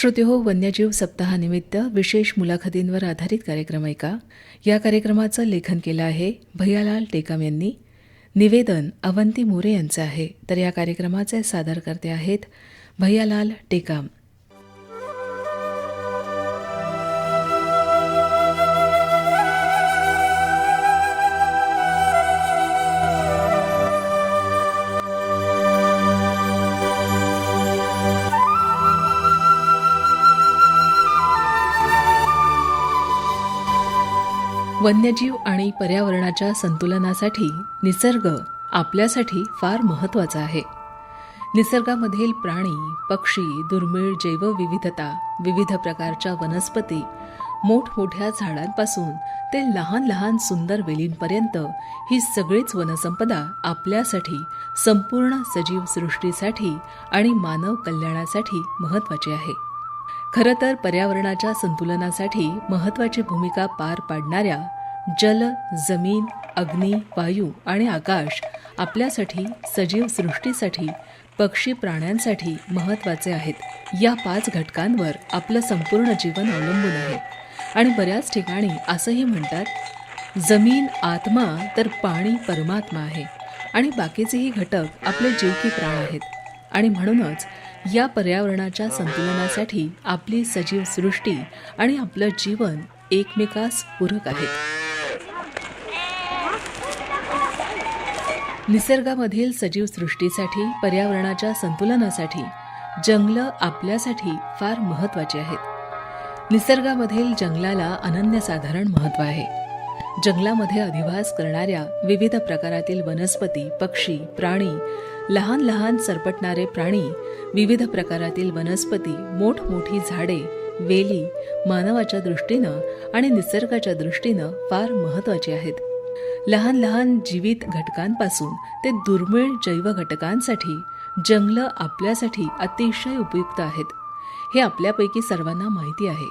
श्रोते हो वन्यजीव सप्ताहानिमित्त विशेष मुलाखतींवर आधारित कार्यक्रम ऐका. या कार्यक्रमाचं लेखन केलं आहे भैयालाल टेकाम यांनी. निवेदन अवंती मोरे यांचं आहे. तर या कार्यक्रमाचे सादरकर्ते आहेत भैयालाल टेकाम. वन्यजीव आणि पर्यावरणाच्या संतुलनासाठी निसर्ग आपल्यासाठी फार महत्त्वाचा आहे. निसर्गामधील प्राणी पक्षी दुर्मिळ जैवविविधता विविध प्रकारच्या वनस्पती मोठमोठ्या झाडांपासून ते लहान लहान सुंदर वेलींपर्यंत ही सगळीच वनसंपदा आपल्यासाठी संपूर्ण सजीव सृष्टीसाठी आणि मानव कल्याणासाठी महत्वाची आहे. खरं तर पर्यावरणाच्या संतुलनासाठी महत्वाची भूमिका पार पाडणाऱ्या जल जमीन अग्नी वायू आणि आकाश आपल्यासाठी सजीव सृष्टीसाठी पक्षी प्राण्यांसाठी महत्त्वाचे आहेत. या पाच घटकांवर आपलं संपूर्ण जीवन अवलंबून आहे. आणि बऱ्याच ठिकाणी असंही म्हणतात जमीन आत्मा तर पाणी परमात्मा आहे. आणि बाकीचेही घटक आपले जीव की प्राण आहेत. आणि म्हणूनच या पर्यावरणाच्या संतुलनासाठी आपली सजीव सृष्टी आणि आपलं जीवन एकमेकास पूरक आहेत. निसर्गामधील सजीव सृष्टीसाठी पर्यावरणाच्या संतुलनासाठी जंगलं आपल्यासाठी फार महत्वाची आहेत. निसर्गामधील जंगलाला अनन्यसाधारण महत्त्व आहे. जंगलामध्ये अधिवास करणाऱ्या विविध प्रकारातील वनस्पती पक्षी प्राणी लहान लहान सरपटणारे प्राणी विविध प्रकारातील वनस्पती मोठमोठी झाडे वेली मानवाच्या दृष्टीनं आणि निसर्गाच्या दृष्टीनं फार महत्वाची आहेत. लहान लहान जीवित घटकांपासून ते दुर्मिळ जैव घटकांसाठी जंगलं आपल्यासाठी अतिशय उपयुक्त आहेत. हे आपल्यापैकी सर्वांना माहिती आहे.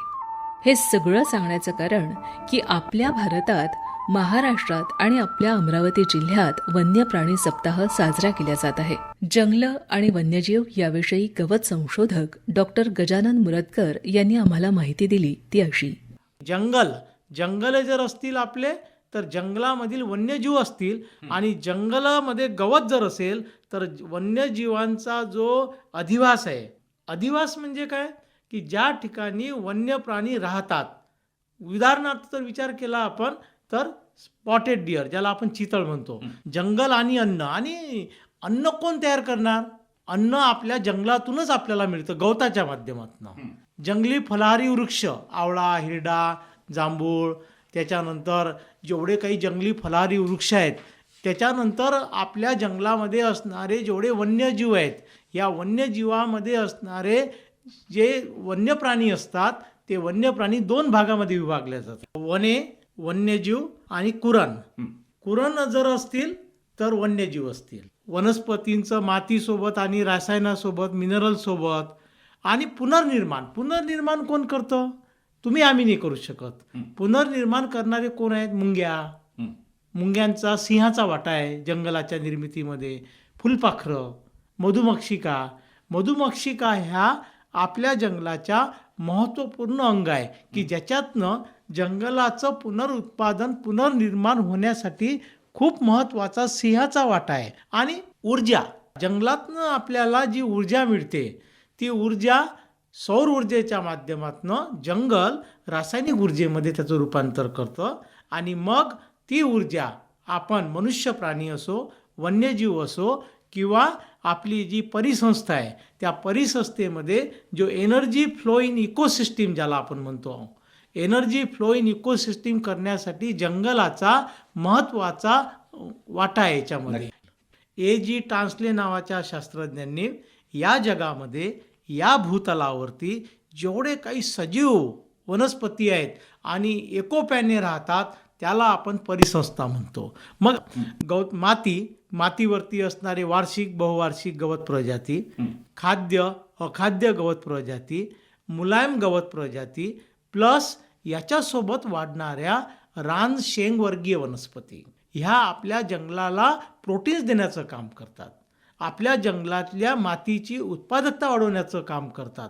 हे सगळं सांगण्याचं कारण की आपल्या भारतात महाराष्ट्रात आणि आपल्या अमरावती जिल्ह्यात वन्य प्राणी सप्ताह साजरा केला जात आहे. जंगलं आणि वन्यजीव याविषयी गवत संशोधक डॉक्टर गजानन मुरदकर यांनी आम्हाला माहिती दिली ती अशी. जंगल. जंगले जर असतील आपले तर जंगलामधील वन्यजीव असतील आणि जंगलामध्ये गवत जर असेल तर वन्यजीवांचा जो अधिवास आहे. अधिवास म्हणजे काय? की ज्या ठिकाणी वन्य प्राणी राहतात. उदाहरणार्थ जर विचार केला आपण तर स्पॉटेड डिअर ज्याला आपण चितळ म्हणतो. जंगल आणि अन्न. आणि अन्न कोण तयार करणार? अन्न आपल्या जंगलातूनच आपल्याला मिळतं गवताच्या माध्यमातून. जंगली फलाहारी वृक्ष आवळा हिरडा जांभूळ त्याच्यानंतर जेवढे काही जंगली फलाहारी वृक्ष आहेत त्याच्यानंतर आपल्या जंगलामध्ये असणारे जेवढे वन्यजीव आहेत या वन्यजीवामध्ये असणारे जे वन्य प्राणी असतात ते वन्य प्राणी दोन भागामध्ये विभागले जातात. वने वन्यजीव आणि कुरण. कुरण जर असतील तर वन्यजीव असतील. वनस्पतींचं मातीसोबत आणि रसायनासोबत मिनरलसोबत आणि पुनर्निर्माण. पुनर्निर्माण कोण करतं? तुम्ही आम्ही नाही करू शकत. पुनर्निर्माण करणारे कोण आहेत? मुंग्या. मुंग्यांचा सिंहाचा वाटा आहे जंगलाच्या निर्मितीमध्ये. फुलपाखरं मधुमक्षिका. मधुमक्षिका ह्या आपल्या जंगलाच्या महत्त्वपूर्ण अंग आहे की ज्याच्यातनं जंगलाचं पुनरुत्पादन पुनर्निर्माण होण्यासाठी खूप महत्त्वाचा सिंहाचा वाटा आहे. आणि ऊर्जा जंगलातनं आपल्याला जी ऊर्जा मिळते ती ऊर्जा सौर ऊर्जेच्या माध्यमातून जंगल रासायनिक ऊर्जेमध्ये त्याचं रूपांतर करतं आणि मग ती ऊर्जा आपण मनुष्य प्राणी असो वन्यजीव असो किंवा आपली जी परिसंस्था आहे त्या परिसंस्थेमध्ये जो एनर्जी फ्लो इन इकोसिस्टीम ज्याला आपण म्हणतो एनर्जी फ्लो इन इकोसिस्टीम करण्यासाठी जंगलाचा महत्त्वाचा वाटा आहे याच्यामध्ये. ए. जी. टान्सले नावाच्या शास्त्रज्ञांनी या जगामध्ये या भूतलावरती जेवढे काही सजीव वनस्पती आहेत आणि एकोप्याने राहतात त्याला आपण परिसंस्था म्हणतो. मग गवत माती मातीवरती असणारे वार्षिक बहुवार्षिक गवत प्रजाती खाद्य अखाद्य गवत प्रजाती मुलायम गवत प्रजाती प्लस याच्यासोबत वाढणाऱ्या रान शेंगवर्गीय वनस्पती. ह्या आपल्या जंगलाला प्रोटीन्स देण्याचं काम करतात. आपल्या जंगलातल्या मातीची उत्पादकता वाढवण्याचं काम करतात.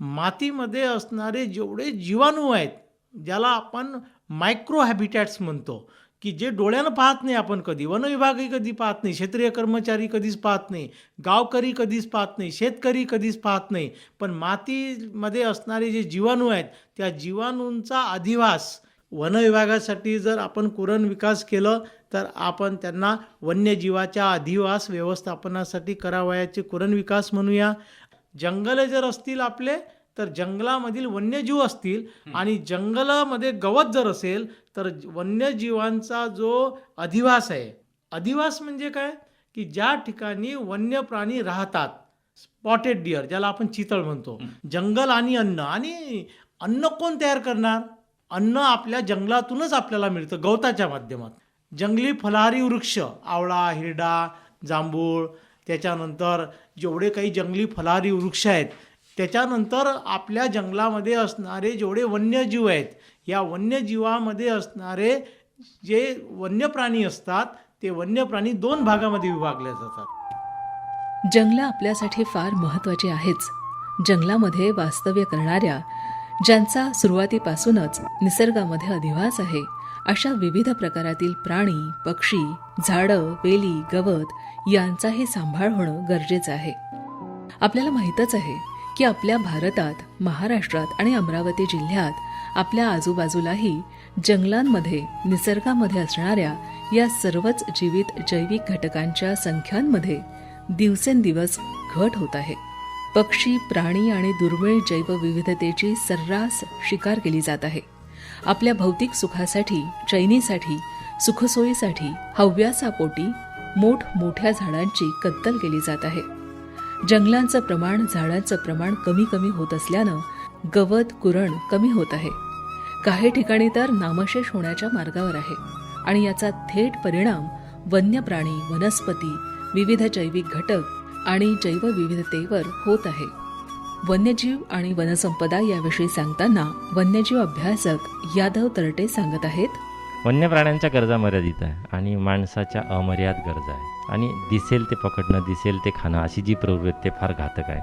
मातीमध्ये असणारे जेवढे जीवाणू आहेत ज्याला आपण मायक्रो हॅबिटॅट्स म्हणतो की जे डोळ्यानं पाहत नाही आपण कधी वनविभागही कधी पाहत नाही क्षेत्रीय कर्मचारी कधीच पाहत नाही गावकरी कधीच पाहत नाही शेतकरी कधीच पाहत नाही पण मातीमध्ये असणारे जे जीवाणू आहेत त्या जीवाणूंचा अधिवास वनविभागासाठी जर आपण कुरण विकास केलं तर आपण त्यांना वन्यजीवाच्या अधिवास व्यवस्थापनासाठी करावयाचे कुरण विकास म्हणूया. जंगले जर असतील आपले तर जंगलामधील वन्यजीव असतील आणि जंगलामध्ये गवत जर असेल तर वन्यजीवांचा जो अधिवास आहे अधिवास म्हणजे काय? की ज्या ठिकाणी वन्य प्राणी राहतात स्पॉटेड डिअर ज्याला आपण चितळ म्हणतो जंगल आणि अन्न. आणि अन्न कोण तयार करणार? अन्न आपल्या जंगलातूनच आपल्याला मिळतं गवताच्या माध्यमात जंगली फलहारी वृक्ष आवळा हिरडा जांभूळ त्याच्यानंतर जेवढे काही जंगली फलहारी वृक्ष आहेत त्याच्यानंतर आपल्या जंगलामध्ये असणारे जेवढे वन्यजीव आहेत या वन्यजीवामध्ये असणारे जे वन्य प्राणी असतात ते वन्य प्राणी दोन भागामध्ये विभागले जातात. जंगलं आपल्यासाठी फार महत्वाची आहेच. जंगलामध्ये वास्तव्य करणाऱ्या ज्यांचा सुरुवातीपासूनच निसर्गामध्ये अधिवास आहे अशा विविध प्रकारातील प्राणी पक्षी झाडं वेली गवत यांचाही सांभाळ होणं गरजेचं आहे. आपल्याला माहीतच आहे की आपल्या भारतात महाराष्ट्रात आणि अमरावती जिल्ह्यात आपल्या आजूबाजूलाही जंगलांमध्ये निसर्गामध्ये असणाऱ्या या सर्वच जीवित जैविक घटकांच्या संख्यांमध्ये दिवसेंदिवस घट होत आहे. पक्षी प्राणी आणि दुर्मिळ जैवविविधतेची सर्रास शिकार केली जात आहे. आपल्या भौतिक सुखासाठी चैनीसाठी सुखसोयीसाठी हव्यासापोटी मोठमोठ्या झाडांची कत्तल केली जात आहे. जंगलांचं प्रमाण झाडांचं प्रमाण कमी कमी होत असल्यानं गवत कुरण कमी होत आहे. काही ठिकाणी तर नामशेष होण्याच्या मार्गावर आहे आणि याचा थेट परिणाम वन्य प्राणी वनस्पती विविध जैविक घटक आणि जैवविविधतेवर होत आहे. वन्यजीव आणि वनसंपदा याविषयी सांगताना वन्यजीव अभ्यासक यादव तरटे सांगत आहेत. वन्य प्राण्यांच्या गरजा मर्यादित आहे आणि माणसाच्या अमर्याद गरजा आहे आणि दिसेल ते पकडणं दिसेल ते खाणं अशी जी प्रवृत्ती आहे फार घातक आहे.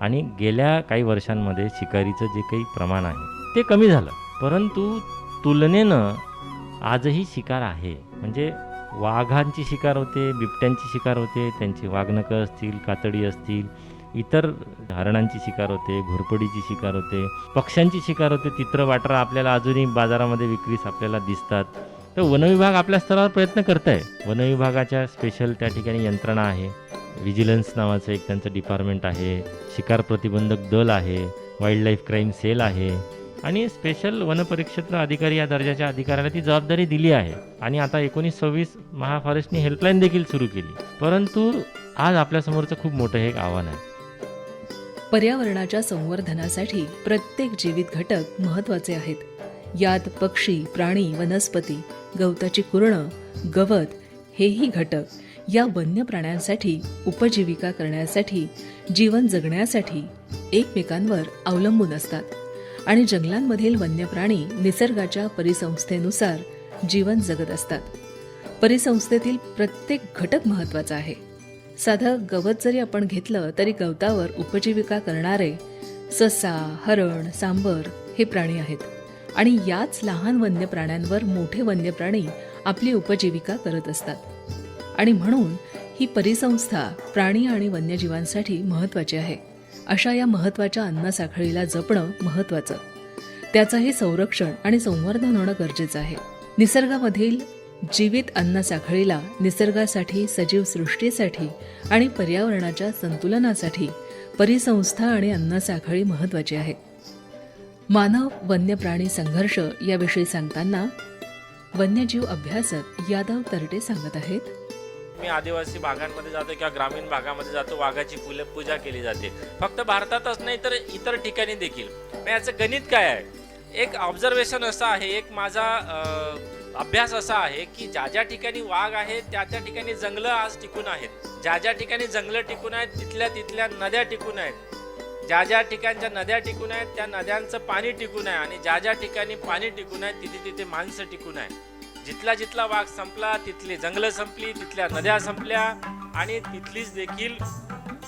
आणि गेल्या काही वर्षांमध्ये शिकारीचं जे काही प्रमाण आहे ते कमी झालं. परंतु तुलनेनं आजही शिकार आहे. म्हणजे वाघांची शिकार होते बिबट्यांची शिकार होते त्यांची वाघनकं असतील कातडी असतील इतर हरणांची शिकार होते घोरपडीची शिकार होते पक्ष्यांची शिकार होते तित्र वाटरा आपल्याला अजूनही बाजारामध्ये विक्रीस आपल्याला दिसतात. तर वनविभाग आपल्या स्तरावर प्रयत्न करत आहे वनविभागाच्या स्पेशल त्या ठिकाणी यंत्रणा आहे. विजिलन्स नावाचं एक त्यांचं डिपार्टमेंट आहे. शिकार प्रतिबंधक दल आहे. वाईल्ड लाईफ क्राईम सेल आहे. आणि स्पेशल वनपरिक्षेत्र अधिकारी या दर्जाच्या अधिकाऱ्याला ती जबाबदारी दिली आहे. आणि आता एकोणीस सव्वीस महाफॉरेस्टनी हेल्पलाईन देखील सुरू केली. परंतु आज आपल्यासमोरचं खूप मोठं हे एक आव्हान आहे. पर्यावरणाच्या संवर्धनासाठी प्रत्येक जीवित घटक महत्त्वाचे आहेत. यात पक्षी प्राणी वनस्पती गवताची कुरणं गवत हेही घटक या वन्य प्राण्यांसाठी उपजीविका करण्यासाठी जीवन जगण्यासाठी एकमेकांवर अवलंबून असतात. आणि जंगलांमधील वन्य प्राणी निसर्गाच्या परिसंस्थेनुसार जीवन जगत असतात. परिसंस्थेतील प्रत्येक घटक महत्त्वाचा आहे. साधं गवत जरी आपण घेतलं तरी गवतावर उपजीविका करणारे ससा हरण सांबर हे प्राणी आहेत. आणि याच लहान वन्य प्राण्यांवर मोठे वन्य प्राणी आपली उपजीविका करत असतात. आणि म्हणून ही परिसंस्था प्राणी आणि वन्यजीवांसाठी महत्वाची आहे. अशा या महत्त्वाच्या अन्नसाखळीला जपणं महत्वाचं त्याचंही संरक्षण आणि संवर्धन होणं गरजेचं आहे. निसर्गामधील जीवित अन्न साखळीला निसर्गासाठी सजीव सृष्टीसाठी आणि पर्यावरणाच्या संतुलनासाठी परिसंस्था आणि अन्न साखळी महत्वाची आहे. मानव वन्य प्राणी संघर्ष याविषयी सांगताना वन्यजीव अभ्यासक यादव तरटे सांगत आहेत. मी आदिवासी भागांमध्ये जातो किंवा ग्रामीण भागामध्ये जातो वाघाची फुले पूजा केली जाते. फक्त भारतातच नाही तर इतर ठिकाणी देखील. मग याचं गणित काय आहे? एक ऑब्झर्वेशन असं आहे एक माझा अभ्यास असा आहे की ज्या ज्या ठिकाणी वाघ आहे त्या त्या ठिकाणी जंगलं आज टिकून आहेत. ज्या ज्या ठिकाणी जंगलं टिकून आहेत तिथल्या तिथल्या नद्या टिकून आहेत. ज्या ज्या ठिकाणच्या नद्या टिकून आहेत त्या नद्यांचं पाणी टिकून आहे आणि ज्या ज्या ठिकाणी पाणी टिकून आहे तिथे तिथे माणसं टिकून आहे जिथला जिथला वाघ संपला तिथली जंगलं संपली तिथल्या नद्या संपल्या आणि तिथलीच देखील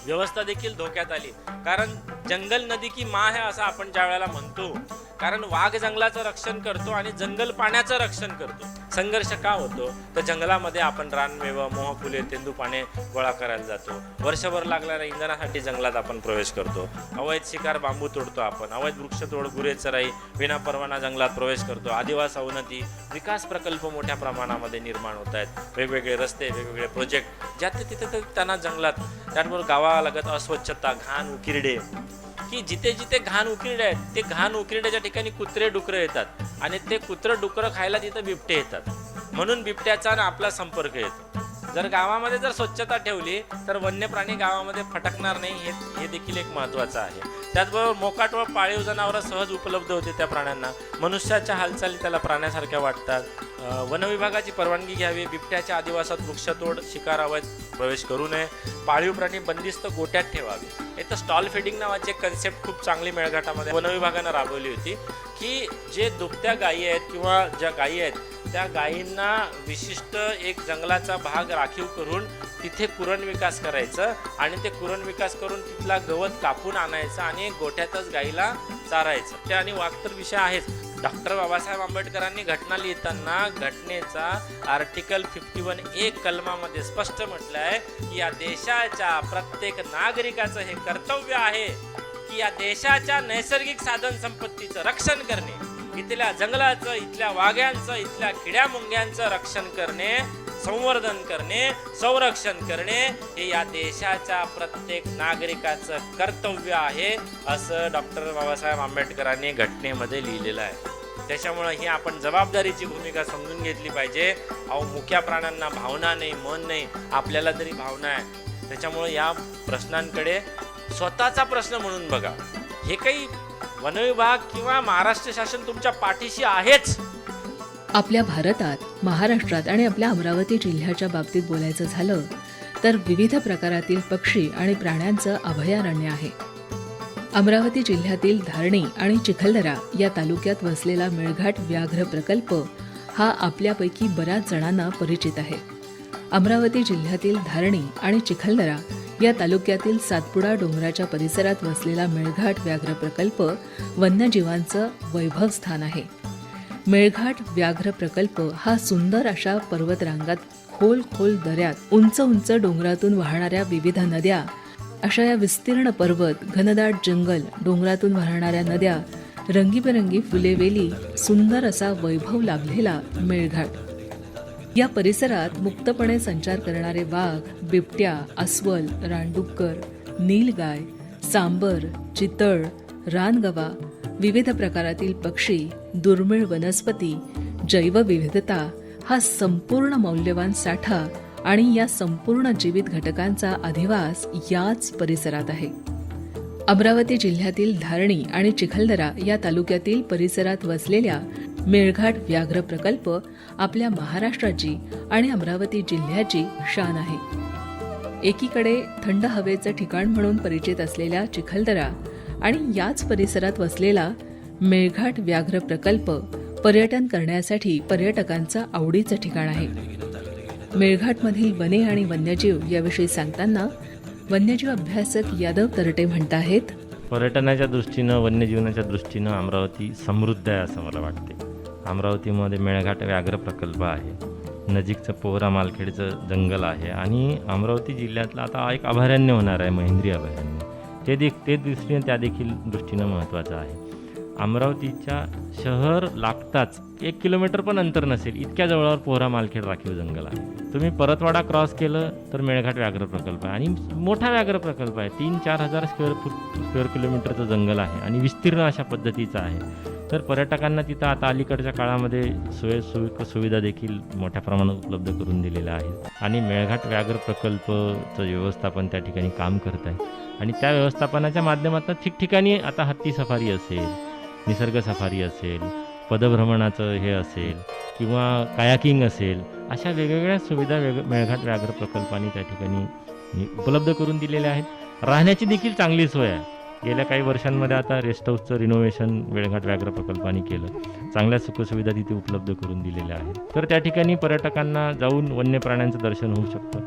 व्यवस्था देखील धोक्यात आली. कारण जंगल नदी की माँ आहे असं आपण ज्या वेळेला म्हणतो कारण वाघ जंगलाचं रक्षण करतो आणि जंगल पाण्याचं रक्षण करतो. संघर्ष का होतो? तर जंगलामध्ये आपण रानमेवा मोहफुले तेंदू पाने गोळा करायला जातो. वर्षभर लागणाऱ्या इंधनासाठी जंगलात आपण प्रवेश करतो. अवैध शिकार बांबू तोडतो आपण. अवैध वृक्षतोड गुरे चराई विना परवाना जंगलात प्रवेश करतो. आदिवास अवनती विकास प्रकल्प मोठ्या प्रमाणामध्ये निर्माण होत आहेत. वेगवेगळे रस्ते वेगवेगळे प्रोजेक्ट ज्या ते तिथे त्यांना जंगलात त्याचबरोबर गावालगत अस्वच्छता घाण उकिरडे की जिथे जिथे घाण उकिरडे आहेत ते घाण उकिरड्याच्या ठिकाणी कुत्रे डुकरं येतात आणि ते कुत्रं डुकरं खायला तिथं बिबटे येतात. म्हणून बिबट्याचा आणि आपला संपर्क येतो. जर गावामध्ये जर स्वच्छता ठेवली तर वन्य प्राणी गावामध्ये फटकणार नाही हे हे देखील एक महत्त्वाचं आहे. त्याचबरोबर मोकाट व पाळीव जनावरं सहज उपलब्ध होते त्या प्राण्यांना. मनुष्याच्या हालचाली त्याला प्राण्यासारख्या वाटतात. वनविभागाची परवानगी घ्यावी बिबट्याच्या आदिवासात वृक्षतोड शिकार प्रवेश करू नये पाळीव प्राणी बंदिस्त गोट्यात ठेवावे. इथं स्टॉल फिडिंग नावाची एक कन्सेप्ट खूप चांगली मेळघाटामध्ये वनविभागानं राबवली होती की जे दुभत्या गायी आहेत किंवा ज्या गायी आहेत त्या गायींना विशिष्ट एक जंगलाचा भाग राखीव करून तिथे कुरण विकास करायचं आणि ते कुरण विकास करून तिथला गवत कापून आणायचं आणि गोठ्यातच गाईला चारायचं. ते आणि वाक्तर विषय आहेच. डॉक्टर बाबासाहेब आंबेडकरांनी घटना लिहिताना घटनेचा आर्टिकल फिफ्टी वन ए कलमामध्ये स्पष्ट म्हटलं आहे की या देशाच्या प्रत्येक नागरिकाचं हे कर्तव्य आहे की या देशाच्या नैसर्गिक साधन संपत्तीचं रक्षण करणे. इथल्या जंगलाचं इथल्या वाघ्यांचं इथल्या खिड्या मुंग्यांचं रक्षण करणे संवर्धन करणे संरक्षण करणे हे या देशाच्या प्रत्येक नागरिकाचं कर्तव्य आहे असं डॉक्टर बाबासाहेब आंबेडकरांनी घटनेमध्ये लिहिलेलं आहे. त्याच्यामुळं ही आपण जबाबदारीची भूमिका समजून घेतली पाहिजे. अहो मुख्या प्राण्यांना भावना नाही मन नाही आपल्याला तरी भावना आहे. त्याच्यामुळं या प्रश्नांकडे स्वतःचा प्रश्न म्हणून बघा. हे काही वनविभाग किंवा महाराष्ट्र शासन तुमच्या पाठीशी आहेच. आपल्या भारतात महाराष्ट्रात आणि आपल्या अमरावती जिल्ह्याच्या बाबतीत बोलायचं झालं तर विविध प्रकारातील पक्षी आणि प्राण्यांचं अभयारण्य आहे. अमरावती जिल्ह्यातील धारणी आणि चिखलदरा या तालुक्यात वसलेला मेळघाट व्याघ्र प्रकल्प हा आपल्यापैकी बऱ्याच जणांना परिचित आहे. अमरावती जिल्ह्यातील धारणी आणि चिखलदरा या तालुक्यातील सातपुडा डोंगराच्या परिसरात वसलेला मेळघाट व्याघ्र प्रकल्प वन्यजीवांचं वैभव स्थान आहे. मेळघाट व्याघ्र प्रकल्प हा सुंदर अशा पर्वतरांगात खोल खोल दऱ्यात उंच उंच डोंगरातून वाहणाऱ्या विविध नद्या अशा या विस्तीर्ण पर्वत घनदाट जंगल डोंगरातून वाहणाऱ्या नद्या रंगीबेरंगी फुलेवेली सुंदर असा वैभव लाभलेला मेळघाट. या परिसरात मुक्तपणे संचार करणारे वाघ बिबट्या अस्वल रानडुक्कर नीलगाय सांबर चितळ रानगवा विविध प्रकारातील पक्षी दुर्मिळ वनस्पती जैवविविधता हा संपूर्ण मौल्यवान साठा आणि या संपूर्ण जीवित घटकांचा अधिवास याच परिसरात आहे. अमरावती जिल्ह्यातील धारणी आणि चिखलदरा या तालुक्यातील परिसरात वसलेल्या मेळघाट व्याघ्र प्रकल्प आपल्या महाराष्ट्राची आणि अमरावती जिल्ह्याची शान आहे. एकीकडे थंड हवेचं ठिकाण म्हणून परिचित असलेल्या चिखलदरा आणि याच परिसरात वसलेला मेळघाट व्याघ्र प्रकल्प पर्यटन करण्यासाठी पर्यटकांचं आवडीचं ठिकाण आहे. मेळघाटमधील वने आणि वन्यजीव याविषयी सांगताना वन्यजीव अभ्यासक यादव तरटे म्हणत आहेत पर्यटनाच्या दृष्टीनं वन्यजीवनाच्या दृष्टीनं अमरावती समृद्ध आहे असं मला वाटते अमरावतीमध्ये मेळघाट व्याघ्र प्रकल्प आहे. नजीकचं पोहरा मालखेडचं जंगल आहे आणि अमरावती जिल्ह्यातलं आता एक अभयारण्य होणार आहे महेंद्री अभयारण्य. ते देख ते दृष्टीने त्या देखील दृष्टीनं महत्त्वाचं आहे. अमरावतीच्या शहर लागताच एक किलोमीटर पण अंतर नसेल इतक्या जवळावर पोहरा मालखेड राखीव जंगल आहे. तुम्ही परतवाडा क्रॉस केलं तर मेळघाट व्याघ्र प्रकल्प आहे आणि मोठा व्याघ्र प्रकल्प आहे. तीन चार हजार स्क्वेअर फूट स्क्वेअर किलोमीटरचं जंगल आहे आणि विस्तीर्ण अशा पद्धतीचं आहे. तर पर्यटकांना तिथं आता अलीकडच्या काळामध्ये सोय सुविधा देखील मोठ्या प्रमाणात उपलब्ध करून दिलेल्या आहेत. आणि मेळघाट व्याघ्र प्रकल्पचं व्यवस्थापन त्या ठिकाणी काम करत आहे. आणि त्या व्यवस्थापनाच्या माध्यमातून ठिकठिकाणी आता हत्ती सफारी असेल निसर्ग सफारी असेल पदभ्रमणाचं हे असेल किंवा कायाकिंग असेल अशा वेगवेगळ्या सुविधा वेग मेळघाट व्याघ्र प्रकल्पाने त्या ठिकाणी उपलब्ध करून दिलेल्या आहेत. राहण्याची देखील चांगली सोय आहे. गेल्या काही वर्षांमध्ये आता रेस्ट हाऊसचं रिनोव्हेशन वेळघाट व्याघ्र प्रकल्पाने केलं. चांगल्या सुखसुविधा तिथे उपलब्ध करून दिलेल्या आहेत. तर त्या ठिकाणी पर्यटकांना जाऊन वन्य प्राण्यांचं दर्शन होऊ शकतं.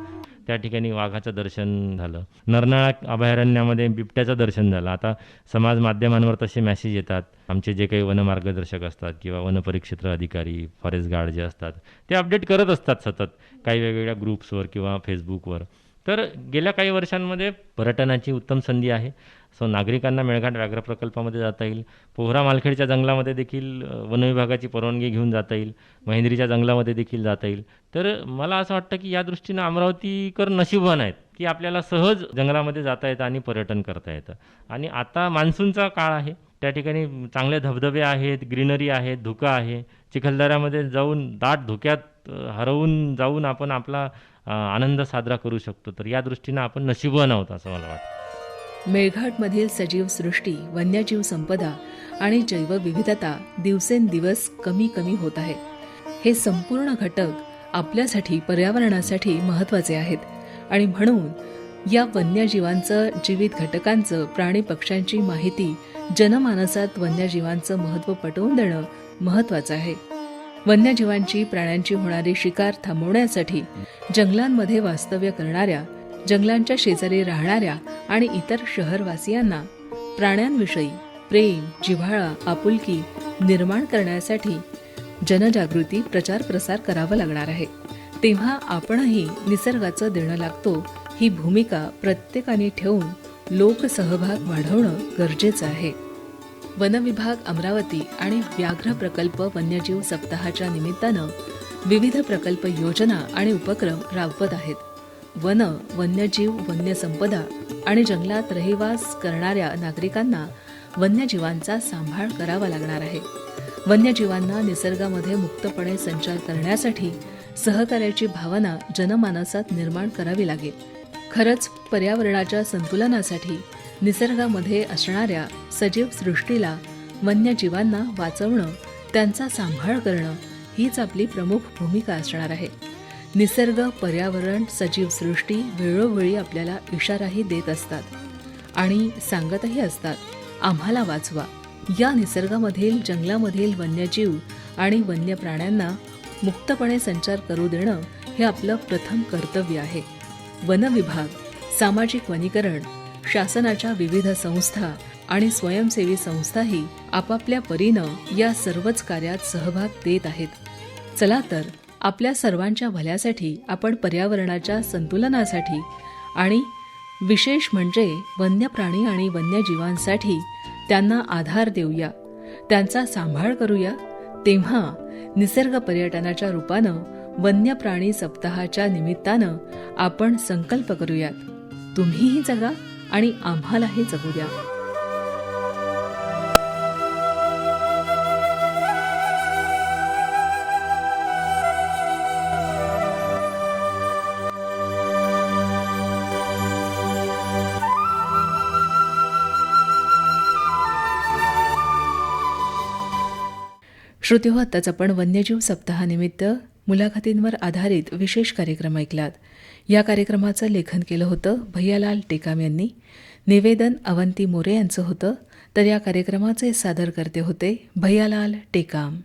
त्या ठिकाणी वाघाचं दर्शन झालं. नरनाळा अभयारण्यामध्ये बिबट्याचं दर्शन झालं. आता समाज माध्यमांवर तसे मेसेज येतात. आमचे जे काही वनमार्गदर्शक असतात किंवा वनपरिक्षेत्र अधिकारी फॉरेस्ट गार्ड जे असतात ते अपडेट करत असतात सतत. काही वेगवेगळ्या ग्रुप्सवर किंवा फेसबुकवर तर गेल्या काही वर्षांमध्ये पर्यटनाची उत्तम संधी आहे. सो नागरिकांना मेळघाट व्याघ्र प्रकल्पामध्ये जाता येईल. पोहरा मालखेडच्या जंगलामध्ये देखील वनविभागाची परवानगी घेऊन जाता येईल. महेंद्रीच्या जंगलामध्ये देखील जाता येईल. तर मला असं वाटतं की या दृष्टीनं अमरावतीकर नशीबवान आहेत की आपल्याला सहज जंगलामध्ये जाता येतं आणि पर्यटन करता येतं. आणि आता मान्सूनचा काळ आहे. त्या ठिकाणी चांगले धबधबे आहेत ग्रीनरी आहे धुकं आहे. चिखलदऱ्यामध्ये जाऊन दाट धुक्यात हरवून जाऊन आपण आपला आनंद साजरा करू शकतो. तर या दृष्टीनं आपण नशीबवान आहोत असं मला वाटतं. मेळघाटमधील सजीव सृष्टी वन्यजीव संपदा आणि जैवविविधता दिवसेंदिवस कमी कमी होत आहे. हे संपूर्ण घटक आपल्यासाठी पर्यावरणासाठी महत्त्वाचे आहेत. आणि म्हणून या वन्यजीवांचं जीवित घटकांचं प्राणी पक्ष्यांची माहिती जनमानसात वन्यजीवांचं महत्त्व पटवून देणं महत्त्वाचं आहे. वन्यजीवांची प्राण्यांची होणारी शिकार थांबवण्यासाठी जंगलांमध्ये वास्तव्य करणाऱ्या जंगलांच्या शेजारी राहणाऱ्या आणि इतर शहरवासियांना प्राण्यांविषयी प्रेम जिव्हाळा आपुलकी निर्माण करण्यासाठी जनजागृती प्रचार प्रसार करावा लागणार आहे. तेव्हा आपणही निसर्गाचं देणं लागतो ही भूमिका प्रत्येकाने ठेवून लोकसहभाग वाढवणं गरजेचं आहे. वनविभाग अमरावती आणि व्याघ्र प्रकल्प वन्यजीव सप्ताहाच्या निमित्तानं विविध प्रकल्प योजना आणि उपक्रम राबवत आहेत. वन वन्यजीव वन्यसंपदा आणि जंगलात रहिवास करणाऱ्या नागरिकांना वन्यजीवांचा सांभाळ करावा लागणार आहे. वन्यजीवांना निसर्गामध्ये मुक्तपणे संचार करण्यासाठी सहकार्याची भावना जनमानसात निर्माण करावी लागेल. खरंच पर्यावरणाच्या संतुलनासाठी निसर्गामध्ये असणाऱ्या सजीव सृष्टीला वन्यजीवांना वाचवणं त्यांचा सांभाळ करणं हीच आपली प्रमुख भूमिका असणार आहे. निसर्ग पर्यावरण सजीव सृष्टी वेळोवेळी आपल्याला इशाराही देत असतात. आणि सांगतही असतात आम्हाला वाचवा. या निसर्गामधील जंगलामधील वन्यजीव आणि वन्य प्राण्यांना मुक्तपणे संचार करू देणं हे आपलं प्रथम कर्तव्य आहे. वनविभाग सामाजिक वनीकरण शासनाच्या विविध संस्था आणि स्वयंसेवी संस्थाही आपापल्या परीनं या सर्वच कार्यात सहभाग देत आहेत. चला तर आपल्या सर्वांच्या भल्यासाठी आपण पर्यावरणाच्या संतुलनासाठी आणि विशेष म्हणजे वन्य प्राणी आणि वन्यजीवांसाठी त्यांना आधार देऊया. त्यांचा सांभाळ करूया. तेव्हा निसर्ग पर्यटनाच्या रूपानं वन्य प्राणी सप्ताहाच्या निमित्तानं आपण संकल्प करूयात. तुम्हीही जगा. आणि आम्हालाही जगू द्या. श्रोते हो आत्ताच आपण वन्यजीव सप्ताहानिमित्त मुलाखतींवर आधारित विशेष कार्यक्रम ऐकलात. या कार्यक्रमाचं लेखन केलं होतं भैयालाल टेकाम यांनी. निवेदन अवंती मोरे यांचं होतं. तर या कार्यक्रमाचे सादरकर्ते होते भैयालाल टेकाम.